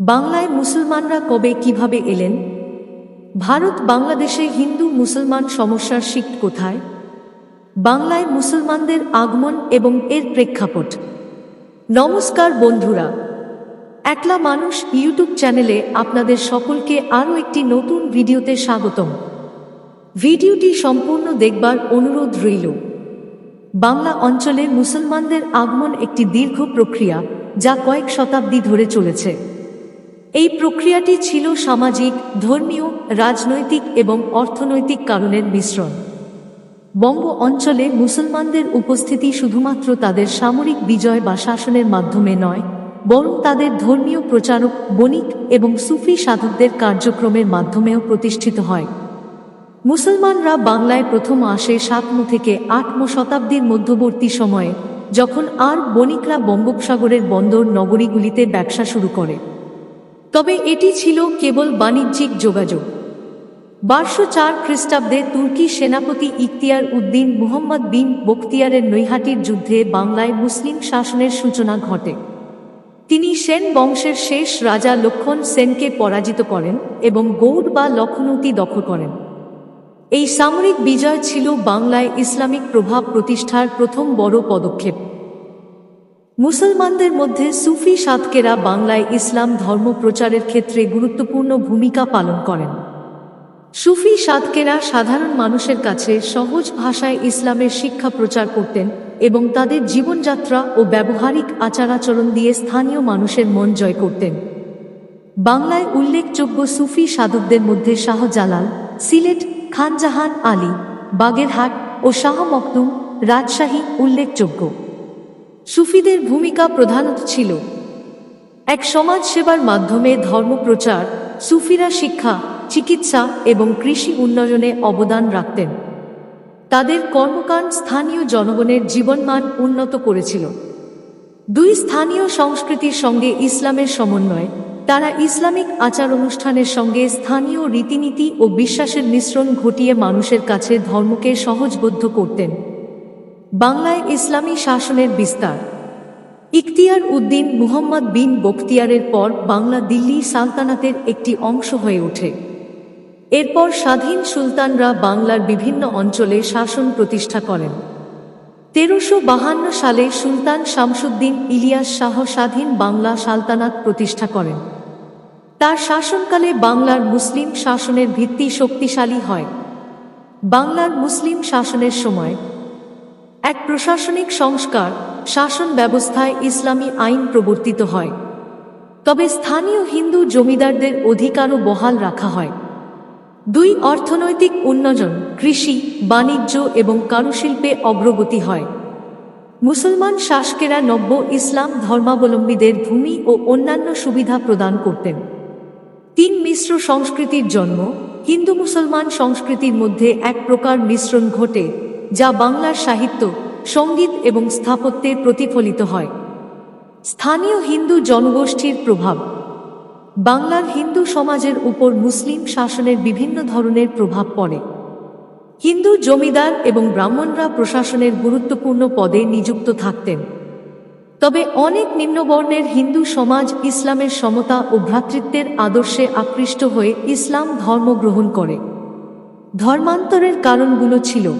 বাংলায় মুসলমানরা কবে কীভাবে এলেন? ভারত বাংলাদেশে হিন্দু মুসলমান সমস্যার শিখ কোথায়? বাংলায় মুসলমানদের আগমন এবং এর প্রেক্ষাপট। নমস্কার বন্ধুরা, একলা মানুষ ইউটিউব চ্যানেলে আপনাদের সকলকে আরও একটি নতুন ভিডিওতে স্বাগতম। ভিডিওটি সম্পূর্ণ দেখবার অনুরোধ রইল। বাংলা অঞ্চলে মুসলমানদের আগমন একটি দীর্ঘ প্রক্রিয়া যা কয়েক শতাব্দী ধরে চলেছে। এই প্রক্রিয়াটি ছিল সামাজিক, ধর্মীয়, রাজনৈতিক এবং অর্থনৈতিক কারণের মিশ্রণ। বঙ্গ অঞ্চলে মুসলমানদের উপস্থিতি শুধুমাত্র তাদের সামরিক বিজয় বা শাসনের মাধ্যমে নয়, বরং তাদের ধর্মীয় প্রচারক, বণিক এবং সুফি সাধকদের কার্যক্রমের মাধ্যমেও প্রতিষ্ঠিত হয়। মুসলমানরা বাংলায় প্রথম আসে সাতম থেকে আটম শতাব্দীর মধ্যবর্তী সময়ে, যখন আর বণিকরা বঙ্গোপসাগরের বন্দর নগরীগুলিতে ব্যবসা শুরু করে। তবে এটি ছিল কেবল বাণিজ্যিক যোগাযোগ। বারশো চার খ্রিস্টাব্দে তুর্কি সেনাপতি ইখতিয়ার উদ্দিন মুহম্মদ বিন বখতিয়ারের নৈহাটির যুদ্ধে বাংলায় মুসলিম শাসনের সূচনা ঘটে। তিনি সেন বংশের শেষ রাজা লক্ষণ সেনকে পরাজিত করেন এবং গৌড় বা লক্ষণৌতি দখল করেন। এই সামরিক বিজয় ছিল বাংলায় ইসলামিক প্রভাব প্রতিষ্ঠার প্রথম বড় পদক্ষেপ। মুসলমানদের মধ্যে সুফি সাধকেরা বাংলায় ইসলাম ধর্ম প্রচারের ক্ষেত্রে গুরুত্বপূর্ণ ভূমিকা পালন করেন। সুফি সাধকেরা সাধারণ মানুষের কাছে সহজ ভাষায় ইসলামের শিক্ষা প্রচার করতেন এবং তাদের জীবনযাত্রা ও ব্যবহারিক আচারাচরণ দিয়ে স্থানীয় মানুষের মন জয় করতেন। বাংলায় উল্লেখযোগ্য সুফি সাধকদের মধ্যে শাহজালাল, সিলেট, খানজাহান আলী, বাগেরহাট ও শাহ মখদুম রাজশাহী উল্লেখযোগ্য। সুফিদের ভূমিকা প্রধানত ছিল। এক সমাজ সেবার মাধ্যমে ধর্মপ্রচার, সুফিরা শিক্ষা, চিকিৎসা এবং কৃষি উন্নয়নে অবদান রাখতেন। তাদের কর্মকাণ্ড স্থানীয় জনগণের জীবনমান উন্নত করেছিল। দুই স্থানীয় সংস্কৃতির সঙ্গে ইসলামের সমন্বয়, তারা ইসলামিক আচার অনুষ্ঠানের সঙ্গে স্থানীয় রীতিনীতি ও বিশ্বাসের মিশ্রণ ঘটিয়ে মানুষের কাছে ধর্মকে সহজবদ্ধ করতেন। বাংলায় ইসলামী শাসনের বিস্তার। ইখতিয়ার উদ্দিন মুহম্মদ বিন বখতিয়ারের পর বাংলা দিল্লি সালতানাতের একটি অংশ হয়ে ওঠে। এরপর স্বাধীন সুলতানরা বাংলার বিভিন্ন অঞ্চলে শাসন প্রতিষ্ঠা করেন। তেরোশো বাহান্ন সালে সুলতান শামসুদ্দিন ইলিয়াস শাহ স্বাধীন বাংলা সালতানাত প্রতিষ্ঠা করেন। তার শাসনকালে বাংলার মুসলিম শাসনের ভিত্তি শক্তিশালী হয়। বাংলার মুসলিম শাসনের সময় এক প্রশাসনিক সংস্কার, শাসন ব্যবস্থায় ইসলামী আইন প্রবর্তিত হয়। তবে স্থানীয় হিন্দু জমিদারদের অধিকারও বহাল রাখা হয়। দুই অর্থনৈতিক উন্নয়ন, কৃষি, বাণিজ্য এবং কারুশিল্পে অগ্রগতি হয়। মুসলমান শাসকেরা নব্য ইসলাম ধর্মাবলম্বীদের ভূমি ও অন্যান্য সুবিধা প্রদান করতেন। তিন মিশ্র সংস্কৃতির জন্ম, হিন্দু মুসলমান সংস্কৃতির মধ্যে এক প্রকার মিশ্রণ ঘটে। যা বাংলার সাহিত্য, সংগীত এবং স্থাপত্যে প্রতিফলিত হয়। স্থানীয় হিন্দু জনগোষ্ঠীর প্রভাব। বাংলার হিন্দু সমাজের উপর মুসলিম শাসনের বিভিন্ন ধরনের প্রভাব পড়ে। হিন্দু জমিদার এবং ব্রাহ্মণরা প্রশাসনের গুরুত্বপূর্ণ পদে নিযুক্ত থাকতেন। তবে অনেক নিম্নবর্ণের হিন্দু সমাজ ইসলামের সমতা ও ভ্রাতৃত্বের আদর্শে আকৃষ্ট হয়ে ইসলাম ধর্ম গ্রহণ করে। ধর্মান্তরের কারণগুলো ছিল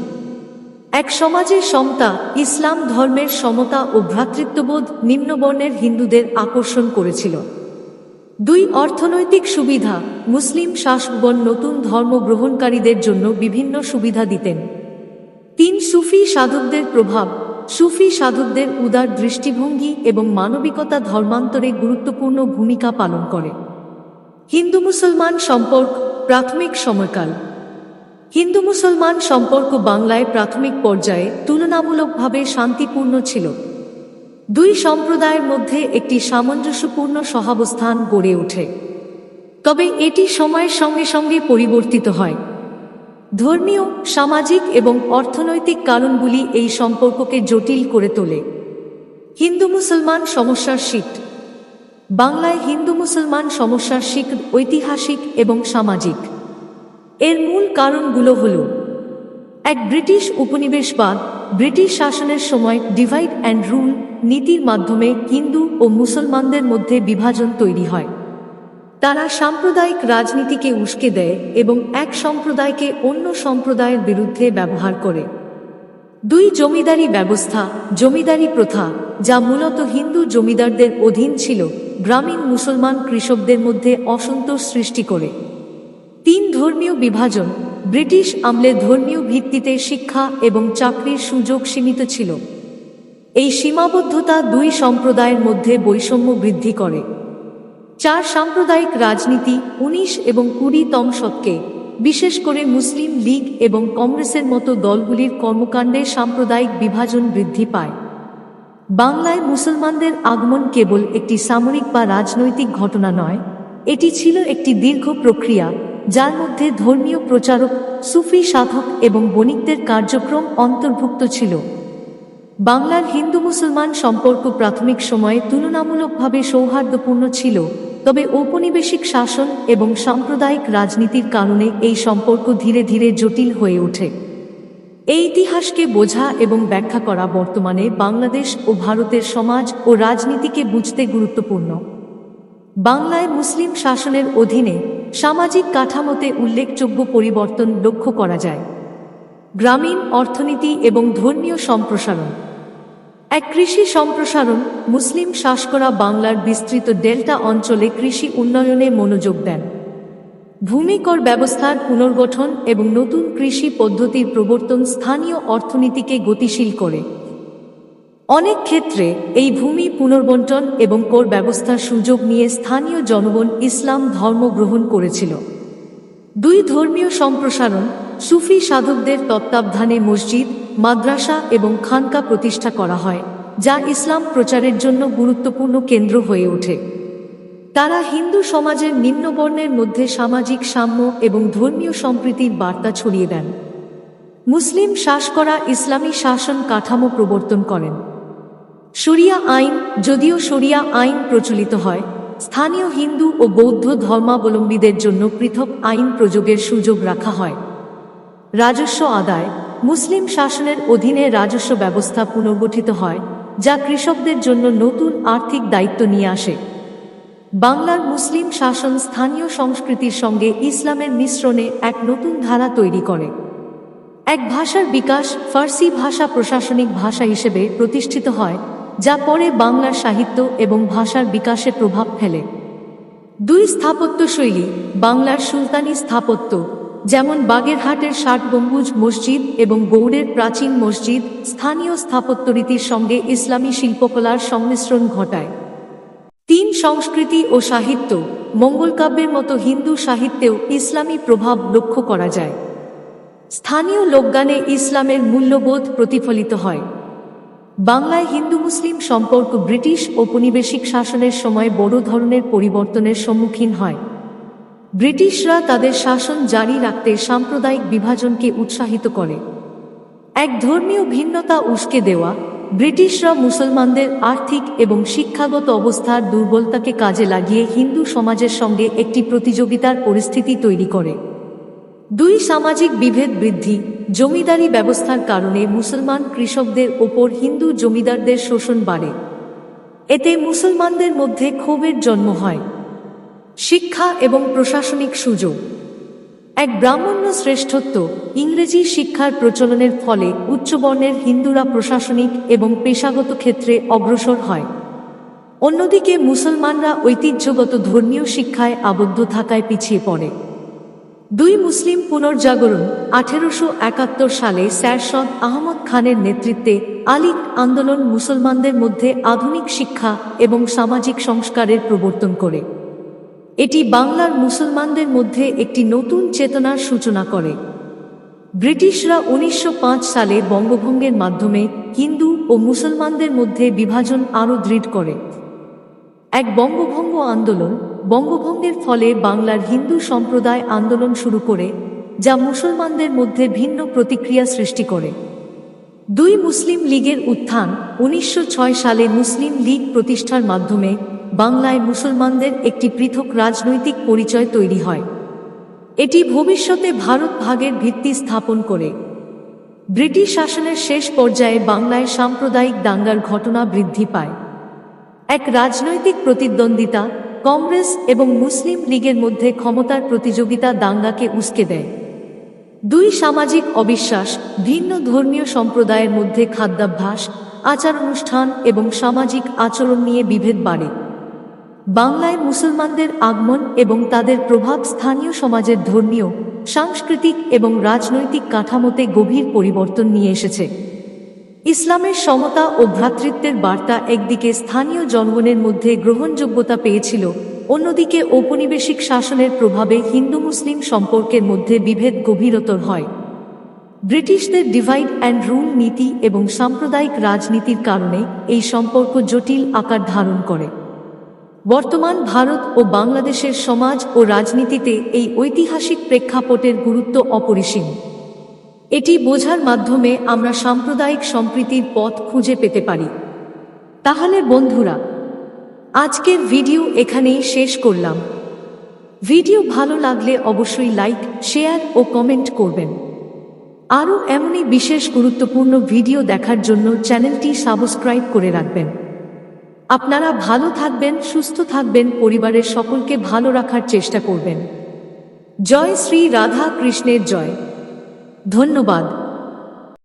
এক সমাজের সমতা, ইসলাম ধর্মের সমতা ও ভ্রাতৃত্ববোধ নিম্নবর্ণের হিন্দুদের আকর্ষণ করেছিল। দুই অর্থনৈতিক সুবিধা, মুসলিম শাসকগণ নতুন ধর্ম গ্রহণকারীদের জন্য বিভিন্ন সুবিধা দিতেন। তিন সুফি সাধকদের প্রভাব, সুফি সাধকদের উদার দৃষ্টিভঙ্গি এবং মানবিকতা ধর্মান্তরে গুরুত্বপূর্ণ ভূমিকা পালন করে। হিন্দু মুসলমান সম্পর্ক, প্রাথমিক সময়কাল। হিন্দু মুসলমান সম্পর্ক বাংলায় প্রাথমিক পর্যায়ে তুলনামূলকভাবে শান্তিপূর্ণ ছিল। দুই সম্প্রদায়ের মধ্যে একটি সামঞ্জস্যপূর্ণ সহাবস্থান গড়ে ওঠে। তবে এটি সময়ের সঙ্গে সঙ্গে পরিবর্তিত হয়। ধর্মীয়, সামাজিক এবং অর্থনৈতিক কারণগুলি এই সম্পর্ককে জটিল করে তোলে। হিন্দু মুসলমান সমস্যার শিক বাংলায় হিন্দু মুসলমান সমস্যার শিক ঐতিহাসিক এবং সামাজিক। এর মূল কারণগুলো হল, এক ব্রিটিশ উপনিবেশবাদ ব্রিটিশ শাসনের সময় ডিভাইড অ্যান্ড রুল নীতির মাধ্যমে হিন্দু ও মুসলমানদের মধ্যে বিভাজন তৈরি হয়। তারা সাম্প্রদায়িক রাজনীতিকে উস্কে দেয় এবং এক সম্প্রদায়কে অন্য সম্প্রদায়ের বিরুদ্ধে ব্যবহার করে। দুই জমিদারি ব্যবস্থা, জমিদারি প্রথা, যা মূলত হিন্দু জমিদারদের অধীন ছিল, গ্রামীণ মুসলমান কৃষকদের মধ্যে অসন্তোষ সৃষ্টি করে। তিন ধর্মীয় বিভাজন, ব্রিটিশ আমলে ধর্মীয় ভিত্তিতে শিক্ষা এবং চাকরির সুযোগ সীমিত ছিল। এই সীমাবদ্ধতা দুই সম্প্রদায়ের মধ্যে বৈষম্য বৃদ্ধি করে। চার সাম্প্রদায়িক রাজনীতি উনিশ এবং কুড়িতম শতকে বিশেষ করে মুসলিম লীগ এবং কংগ্রেসের মতো দলগুলির কর্মকাণ্ডে সাম্প্রদায়িক বিভাজন বৃদ্ধি পায়। বাংলায় মুসলমানদের আগমন কেবল একটি সামরিক বা রাজনৈতিক ঘটনা নয়, এটি ছিল একটি দীর্ঘ প্রক্রিয়া যার মধ্যে ধর্মীয় প্রচারক, সুফি সাধক এবং বণিকদের কার্যক্রম অন্তর্ভুক্ত ছিল। বাংলার হিন্দু মুসলমান সম্পর্ক প্রাথমিক সময়ে তুলনামূলকভাবে সৌহার্দ্যপূর্ণ ছিল, তবে ঔপনিবেশিক শাসন এবং সাম্প্রদায়িক রাজনীতির কারণে এই সম্পর্ক ধীরে ধীরে জটিল হয়ে ওঠে। এই ইতিহাসকে বোঝা এবং ব্যাখ্যা করা বর্তমানে বাংলাদেশ ও ভারতের সমাজ ও রাজনীতিকে বুঝতে গুরুত্বপূর্ণ। বাংলায় মুসলিম শাসনের অধীনে সামাজিক কাঠামোতে উল্লেখযোগ্য পরিবর্তন লক্ষ্য করা যায়। গ্রামীণ অর্থনীতি এবং ধর্মীয় সম্প্রসারণ। এক কৃষি সম্প্রসারণ মুসলিম শাসকরা বাংলার বিস্তৃত ডেল্টা অঞ্চলে কৃষি উন্নয়নে মনোযোগ দেন। ভূমিকর ব্যবস্থার পুনর্গঠন এবং নতুন কৃষি পদ্ধতির প্রবর্তন স্থানীয় অর্থনীতিকে গতিশীল করে। অনেক ক্ষেত্রে এই ভূমি পুনর্বন্টন এবং কর ব্যবস্থার সুযোগ নিয়ে স্থানীয় জনগণ ইসলাম ধর্ম গ্রহণ করেছিল। দুই ধর্মীয় সম্প্রসারণ, সুফি সাধকদের তত্ত্বাবধানে মসজিদ, মাদ্রাসা এবং খানকা প্রতিষ্ঠা করা হয়, যা ইসলাম প্রচারের জন্য গুরুত্বপূর্ণ কেন্দ্র হয়ে ওঠে। তারা হিন্দু সমাজের নিম্নবর্ণের মধ্যে সামাজিক সাম্য এবং ধর্মীয় সম্প্রীতির বার্তা ছড়িয়ে দেন। মুসলিম শ্বাস করা ইসলামী শাসন কাঠামো প্রবর্তন করেন। শরিয়া আইন যদিও শরিয়া আইন প্রচলিত হয়, স্থানীয় হিন্দু ও বৌদ্ধ ধর্মাবলম্বীদের জন্য পৃথক আইন প্রযোগের সুযোগ রাখা হয়। রাজস্ব আদায়, মুসলিম শাসনের অধীনে রাজস্ব ব্যবস্থা পুনর্গঠিত হয়, যা কৃষকদের জন্য নতুন আর্থিক দায়িত্ব নিয়ে আসে। বাংলার মুসলিম শাসন স্থানীয় সংস্কৃতির সঙ্গে ইসলামের মিশ্রণে এক নতুন ধারা তৈরি করে। এক ভাষার বিকাশ ফার্সি ভাষা প্রশাসনিক ভাষা হিসেবে প্রতিষ্ঠিত হয় যা পরে বাংলার সাহিত্য এবং ভাষার বিকাশে প্রভাব ফেলে। দুই স্থাপত্য শৈলী বাংলার সুলতানি স্থাপত্য, যেমন বাগেরহাটের ষাট গম্বুজ মসজিদ এবং গৌড়ের প্রাচীন মসজিদ, স্থানীয় স্থাপত্যরীতির সঙ্গে ইসলামী শিল্পকলার সংমিশ্রণ ঘটায়। তিন সংস্কৃতি ও সাহিত্য, মঙ্গলকাব্যের মতো হিন্দু সাহিত্যেও ইসলামী প্রভাব লক্ষ্য করা যায়। স্থানীয় লোকগানে ইসলামের মূল্যবোধ প্রতিফলিত হয়। বাংলায় হিন্দু মুসলিম সম্পর্ক ব্রিটিশ ঔপনিবেশিক শাসনের সময় বড় ধরনের পরিবর্তনের সম্মুখীন হয়। ব্রিটিশরা তাদের শাসন জারি রাখতে সাম্প্রদায়িক বিভাজনকে উৎসাহিত করে। এক ধর্মীয় ভিন্নতা উস্কে দেওয়া, ব্রিটিশরা মুসলমানদের আর্থিক এবং শিক্ষাগত অবস্থার দুর্বলতাকে কাজে লাগিয়ে হিন্দু সমাজের সঙ্গে একটি প্রতিযোগিতার পরিস্থিতি তৈরি করে। দুই সামাজিক বিভেদ বৃদ্ধি, জমিদারি ব্যবস্থার কারণে মুসলমান কৃষকদের ওপর হিন্দু জমিদারদের শোষণ বাড়ে। এতে মুসলমানদের মধ্যে ক্ষোভের জন্ম হয়। শিক্ষা এবং প্রশাসনিক সুযোগ। এক ব্রাহ্মণ্য শ্রেষ্ঠত্ব, ইংরেজি শিক্ষার প্রচলনের ফলে উচ্চবর্ণের হিন্দুরা প্রশাসনিক এবং পেশাগত ক্ষেত্রে অগ্রসর হয়। অন্যদিকে মুসলমানরা ঐতিহ্যগত ধর্মীয় শিক্ষায় আবদ্ধ থাকায় পিছিয়ে পড়ে। দুই মুসলিম পুনর্জাগরণ আঠেরোশো একাত্তর সালে স্যার স্যারসদ আহমদ খানের নেতৃত্বে আলিক আন্দোলন মুসলমানদের মধ্যে আধুনিক শিক্ষা এবং সামাজিক সংস্কারের প্রবর্তন করে। এটি বাংলার মুসলমানদের মধ্যে একটি নতুন চেতনার সূচনা করে। ব্রিটিশরা উনিশশো পাঁচ সালে বঙ্গভঙ্গের মাধ্যমে হিন্দু ও মুসলমানদের মধ্যে বিভাজন আরও দৃঢ় করে। এক বঙ্গভঙ্গ আন্দোলন, বঙ্গভঙ্গের ফলে বাংলার হিন্দু সম্প্রদায় আন্দোলন শুরু করে, যা মুসলমানদের মধ্যে ভিন্ন প্রতিক্রিয়া সৃষ্টি করে। দুই মুসলিম লীগের উত্থান উনিশশো ছয় সালে মুসলিম লীগ প্রতিষ্ঠার মাধ্যমে বাংলায় মুসলমানদের একটি পৃথক রাজনৈতিক পরিচয় তৈরি হয়। এটি ভবিষ্যতে ভারত ভাগের ভিত্তি স্থাপন করে। ব্রিটিশ শাসনের শেষ পর্যায়ে বাংলায় সাম্প্রদায়িক দাঙ্গার ঘটনা বৃদ্ধি পায়। এক রাজনৈতিক প্রতিদ্বন্দ্বিতা কংগ্রেস এবং মুসলিম লীগের মধ্যে ক্ষমতার প্রতিযোগিতা দাঙ্গাকে উস্কে দেয়। দুই সামাজিক অবিশ্বাস, ভিন্ন ধর্মীয় সম্প্রদায়ের মধ্যে খাদ্যাভ্যাস আচার অনুষ্ঠান এবং সামাজিক আচরণ নিয়ে বিভেদ বাড়ে। বাংলায় মুসলমানদের আগমন এবং তাদের প্রভাব স্থানীয় সমাজের ধর্মীয়, সাংস্কৃতিক এবং রাজনৈতিক কাঠামোতে গভীর পরিবর্তন নিয়ে এসেছে। ইসলামের সমতা ও ভ্রাতৃত্বের বার্তা একদিকে স্থানীয় জনগণের মধ্যে গ্রহণযোগ্যতা পেয়েছিল, অন্যদিকে ঔপনিবেশিক শাসনের প্রভাবে হিন্দু মুসলিম সম্পর্কের মধ্যে বিভেদ গভীরতর হয়। ব্রিটিশদের ডিভাইড অ্যান্ড রুল নীতি এবং সাম্প্রদায়িক রাজনীতির কারণে এই সম্পর্ক জটিল আকার ধারণ করে। বর্তমান ভারত ও বাংলাদেশের সমাজ ও রাজনীতিতে এই ঐতিহাসিক প্রেক্ষাপটের গুরুত্ব অপরিসীম। এটি বোঝার মাধ্যমে আমরা সাম্প্রদায়িক সম্প্রীতির পথ খুঁজে পেতে পারি। তাহলে বন্ধুরা আজকের ভিডিও এখানেই শেষ করলাম। ভিডিও ভালো লাগলে অবশ্যই লাইক, শেয়ার ও কমেন্ট করবেন। আরও এমনই বিশেষ গুরুত্বপূর্ণ ভিডিও দেখার জন্য চ্যানেলটি সাবস্ক্রাইব করে রাখবেন। আপনারা ভালো থাকবেন, সুস্থ থাকবেন, পরিবারের সকলকে ভালো রাখার চেষ্টা করবেন। জয় শ্রী রাধা কৃষ্ণের জয়। ধন্যবাদ।